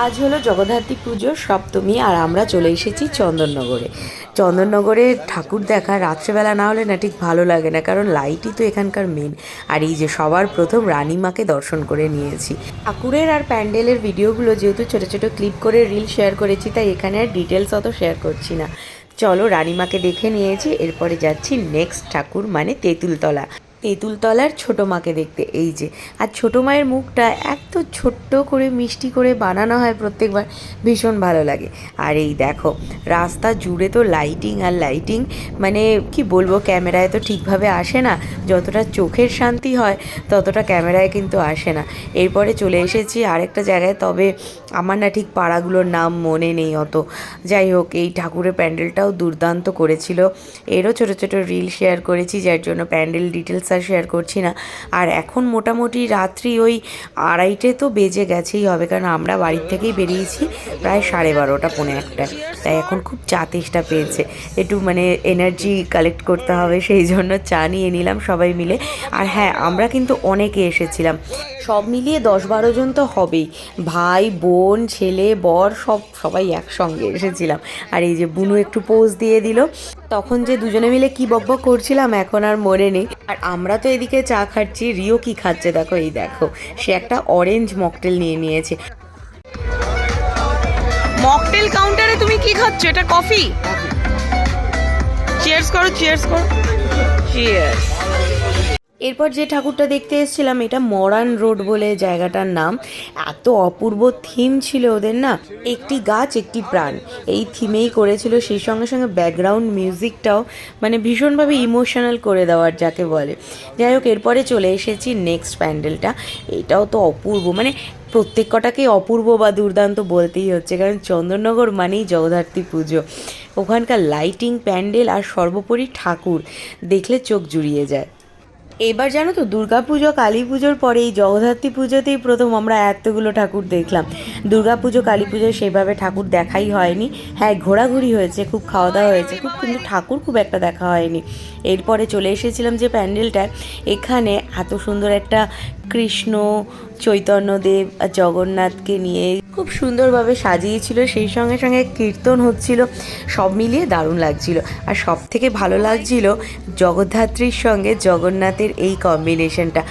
আজ হলো জগদ্ধাত্রী পুজোর সপ্তমী, আর আমরা চলে এসেছি চন্দননগরে। চন্দননগরে ঠাকুর দেখা রাত্রেবেলা না হলে না ঠিক ভালো লাগে না, কারণ লাইটই তো এখানকার মেন আর এই যে সবার প্রথম রানীমাকে দর্শন করে নিয়েছি। ঠাকুরের আর প্যান্ডেলের ভিডিওগুলো যেহেতু ছোটো ছোটো ক্লিপ করে রিল শেয়ার করেছি, তাই এখানে আর ডিটেলস অত শেয়ার করছি না। চলো রানীমাকে দেখে নিয়েছি, এরপরে যাচ্ছি নেক্সট ঠাকুর মানে তেঁতুলতলা। তেঁতুলতলার ছোটো মাকে দেখতে, এই যে। আর ছোটো মায়ের মুখটা এত ছোট্ট করে, মিষ্টি করে বানানো হয় প্রত্যেকবার, ভীষণ ভালো লাগে। আর এই দেখো, রাস্তা জুড়ে তো লাইটিং আর লাইটিং মানে কি বলব, ক্যামেরায় তো ঠিকভাবে আসে না। যতটা চোখের শান্তি হয়, ততটা ক্যামেরায় কিন্তু আসে না। এরপরে চলে এসেছি আরেকটা জায়গায়, তবে আমার না ঠিক পাড়াগুলোর নাম মনে নেই অত। যাই হোক, এই ঠাকুরের প্যান্ডেলটাও দুর্দান্ত করেছিল। এরও ছোটো ছোটো রিল শেয়ার করেছি, যার জন্য প্যান্ডেল ডিটেলস আর শেয়ার করছি না। আর এখন মোটামুটি রাত্রি ওই আড়াইটে তো বেজে গেছেই হবে, কারণ আমরা বাড়ির থেকেই বেরিয়েছি প্রায় সাড়ে বারোটা, পৌনে একটা। তাই এখন খুব চা তেষ্টা পেয়েছে। একটু মানে এনার্জি কালেক্ট করতে হবে, সেই জন্য চা নিয়ে নিলাম সবাই মিলে। আর হ্যাঁ আমরা কিন্তু অনেকে এসেছিলাম। সব মিলিয়ে দশ বারো জন তো হবেই। ভাই বোন ছেলে বর সব সবাই একসঙ্গে এসেছিলাম। আর এই যে বুনু একটু পোজ দিয়ে দিল। তখন যে দুজনে মিলে কি বকবক করছিলাম এখন আর মনে নেই। আর আমরা তো এদিকে চা খাচ্ছি রিও কি খাচ্ছে দেখো এই দেখো। সে একটা অরেঞ্জ মকটেল নিয়ে নিয়েছে। মকটেল কাউন্টারে তুমি কি খাচ্ছ? এটা কফি চিয়ার্স করো চিয়ার্স করো। চিয়ার্স এরপর যে ঠাকুরটা দেখতে এসেছিলাম, এটা মরান রোড বলে জায়গাটার নাম। এত অপূর্ব থিম ছিল ওদের না, একটি গাছ, একটি প্রাণ। এই থিমেই করেছিল, সেই সঙ্গে সঙ্গে ব্যাকগ্রাউন্ড মিউজিকটাও মানে ভীষণভাবে ইমোশনাল করে দেওয়ার, যাকে বলে। যাই হোক, এরপরে চলে এসেছি নেক্সট প্যান্ডেলটা। এটাও তো অপূর্ব মানে প্রত্যেক কটাকেই অপূর্ব বা দুর্দান্ত বলতেই হচ্ছে, কারণ চন্দননগর মানেই জগদ্ধাত্রী পুজো। ওখানকার লাইটিং প্যান্ডেল আর সর্বোপরি ঠাকুর দেখলে চোখ জুড়িয়ে যায়। এবার জানো তো দুর্গা পুজো কালী পুজোর পরে এই জগদ্ধাত্রী পুজোতেই প্রথম আমরা এতগুলো ঠাকুর দেখলাম। দুর্গা পুজো কালী পুজো সেভাবে ঠাকুর দেখাই হয়নি। হ্যাঁ ঘোরাঘুরি হয়েছে, খুব খাওয়া দাওয়া হয়েছে, খুব কিন্তু ঠাকুর খুব একটা দেখা হয়নি। এরপরে চলে এসেছিলাম যে প্যান্ডেলটা এখানে এত সুন্দর একটা কৃষ্ণ চৈতন্যদেব আর জগন্নাথকে নিয়ে খুব সুন্দরভাবে সাজিয়েছিল, সেই সঙ্গে সঙ্গে কীর্তন হচ্ছিল, সব মিলিয়ে দারুণ লাগছিল। আর সব থেকে ভালো লাগছিল জগদ্ধাত্রীর সঙ্গে জগন্নাথের এই কম্বিনেশনটা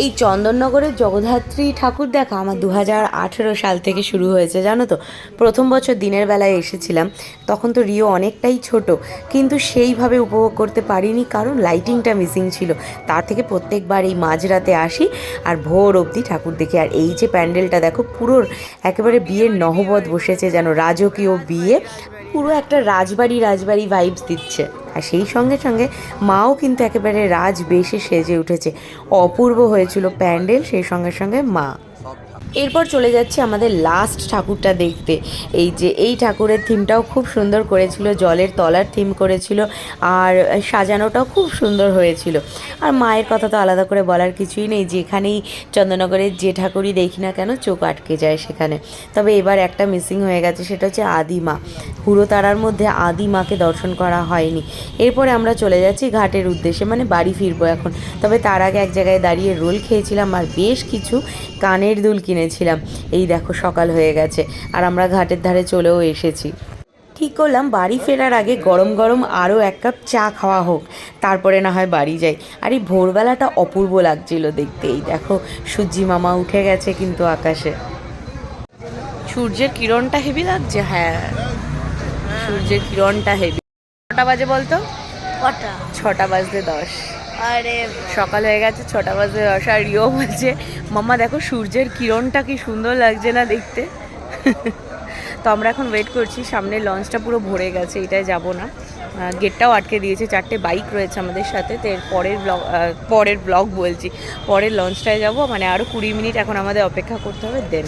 এই চন্দননগরের জগদ্ধাত্রী ঠাকুর দেখা আমার দু হাজার আঠেরো সাল থেকে শুরু হয়েছে, জানো তো? প্রথম বছর দিনের বেলায় এসেছিলাম, তখন তো রিও অনেকটাই ছোট, কিন্তু সেইভাবে উপভোগ করতে পারিনি কারণ লাইটিংটা মিসিং ছিল। তার থেকে প্রত্যেকবার এই মাঝরাতে আসি আর ভোর অবধি ঠাকুর দেখি। আর এই যে প্যান্ডেলটা দেখো পুরো একেবারে বিয়ের নহবত বসেছে যেন রাজকীয় বিয়ে পুরো একটা রাজবাড়ি রাজবাড়ি ভাইবস দিচ্ছে। আর সেই সঙ্গে সঙ্গে মাও কিন্তু একেবারে রাজ বেশে সেজে উঠেছে। অপূর্ব হয়েছিল প্যান্ডেল, সেই সঙ্গে সঙ্গে মা। এরপর চলে যাচ্ছে আমাদের লাস্ট ঠাকুরটা দেখতে। এই যে এই ঠাকুরের থিমটাও খুব সুন্দর করেছিল, জলের তলার থিম করেছিল, আর সাজানোটাও খুব সুন্দর হয়েছিল। আর মায়ের কথা তো আলাদা করে বলার কিছুই নেই, যেখানেই চন্দননগরের যে ঠাকুরই দেখি না কেন, চোখ আটকে যায় সেখানে। তবে এবার একটা মিসিং হয়ে গেছে, সেটা হচ্ছে আদিমা। হুড়োতারার মধ্যে আদিমাকে দর্শন করা হয়নি। এরপরে আমরা চলে যাচ্ছি ঘাটের উদ্দেশ্যে মানে বাড়ি ফিরবো এখন। তবে তার আগে এক জায়গায় দাঁড়িয়ে রোল খেয়েছিলাম, আর বেশ কিছু কানের দুল কিনেছিলাম এই দেখো সকাল হয়ে গেছে আর আমরা ঘাটের ধারে চলেও এসেছি। ঠিক করলাম বাড়ি ফেরার আগে গরম গরম আরও এক কাপ চা খাওয়া হোক তারপরে না হয় বাড়ি যাই। আর এই ভোরবেলাটা অপূর্ব লাগছিল দেখতে এই দেখো সূর্যি মামা উঠে গেছে কিন্তু আকাশে। সূর্যের কিরণটা হেভি লাগছে? হ্যাঁ। সূর্যের কিরণটা হেভি কটা বাজে বলতো? কটা ছটা বাজতে দশ। আরে, সকাল হয়ে গেছে, ছটা বাজে আর রিও বলছে, মাম্মা, দেখো সূর্যের কিরণটা কি সুন্দর লাগছে না দেখতে? তো আমরা এখন ওয়েট করছি, সামনে লঞ্চটা পুরো ভরে গেছে, এটাই যাব না। গেটটাও আটকে দিয়েছে, চারটে বাইক রয়েছে আমাদের সাথে, তো এর পরের ব্লগ পরের ব্লগ বলছি। পরের লঞ্চটায় যাব মানে আরও কুড়ি মিনিট এখন আমাদের অপেক্ষা করতে হবে দেন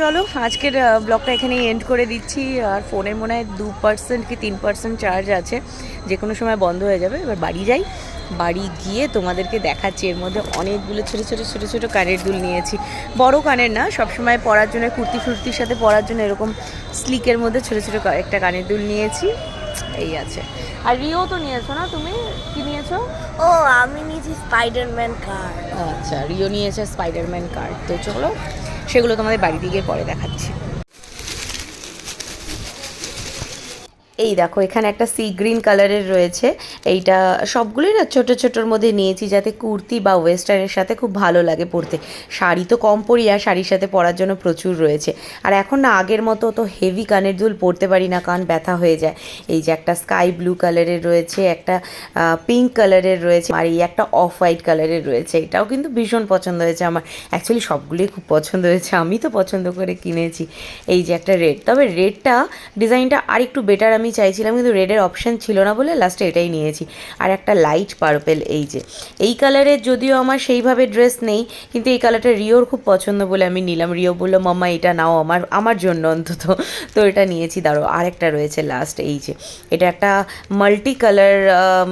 চলো, আজকের ব্লগটা এখানেই এন্ড করে দিচ্ছি। আর ফোনের মনে হয় দু পার্সেন্ট কি তিন পার্সেন্ট চার্জ আছে। যে কোনো সময় বন্ধ হয়ে যাবে। এবার বাড়ি যাই। বাড়ি গিয়ে তোমাদেরকে দেখাচ্ছি। এর মধ্যে অনেকগুলো ছোটো ছোটো ছোটো ছোটো কানের দুল নিয়েছি। বড় কানের না, সবসময় পরার জন্য, কুর্তি ফুর্তির সাথে পরার জন্য এরকম স্লিকের মধ্যে ছোটো ছোটো একটা কানের দুল নিয়েছি। এই আছে। আর রিও তো নিয়েছো না তুমি? কি নিয়েছো? ও, আমি নিয়েছি স্পাইডারম্যান কার আচ্ছা রিও নিয়েছে স্পাইডারম্যান কার্ড তো চলো, সেগুলো তোমাদের বাড়ি গিয়ে পরে দেখাচ্ছি। এই দেখো, এখানে একটা সি গ্রিন কালারের রয়েছে। এইটা সবগুলোই না ছোটো ছোটোর মধ্যে নিয়েছি যাতে কুর্তি বা ওয়েস্টার্নের সাথে খুব ভালো লাগে পরতে। শাড়ি তো কম পরি আর শাড়ির সাথে পরার জন্য প্রচুর রয়েছে। আর এখন না আগের মতো তো হেভি কানের দুল পরতে পারি না, কান ব্যথা হয়ে যায়। এই যে একটা স্কাই ব্লু কালারের রয়েছে, একটা পিঙ্ক কালারের রয়েছে, আর এই একটা অফ হোয়াইট কালারের রয়েছে। এটাও কিন্তু ভীষণ পছন্দ হয়েছে আমার। অ্যাকচুয়ালি সবগুলোই খুব পছন্দ হয়েছে, আমি তো পছন্দ করে কিনেছি। এই যে একটা রেড তবে রেডটা ডিজাইনটা আর একটু বেটার আমি চাইছিলাম, কিন্তু রেডের অপশান ছিল না বলে লাস্টে এটাই নিয়েছি। আর একটা লাইট পার্পেল এই যে। এই কালারের যদিও আমার সেইভাবে ড্রেস নেই, কিন্তু এই কালারটা রিওর খুব পছন্দ বলে আমি নিলাম। রিও বলল, মাম্মা, এটা নাও আমার আমার জন্য অন্তত। তো এটা নিয়েছি দাঁড়ো আরেকটা রয়েছে লাস্ট এই যে। এটা একটা মাল্টি কালার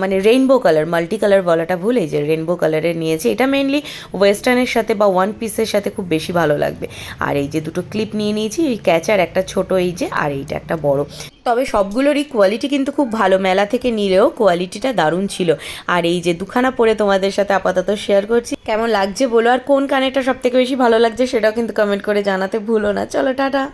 মানে রেইনবো কালার মাল্টি কালার বলাটা ভুল, এই যে রেইনবো কালারের নিয়েছি। এটা মেনলি ওয়েস্টার্নের সাথে বা ওয়ান পিসের সাথে খুব বেশি ভালো লাগবে। আর এই যে দুটো ক্লিপ নিয়ে নিয়েছি, ওই ক্যাচার একটা ছোট এই যে, আর এইটা একটা বড়। তবে সবগুলোরই কোয়ালিটি কিন্তু খুব ভালো। মেলা থেকে নিলেও কোয়ালিটিটা দারুণ ছিল। আর এই যে দুখানা পরে তোমাদের সাথে আপাতত শেয়ার করছি, কেমন লাগছে বলো? আর কোন কানেরটা সব থেকে বেশি ভালো লাগছে সেটাও কিন্তু কমেন্ট করে জানাতে ভুলো না। চলো, টাটা!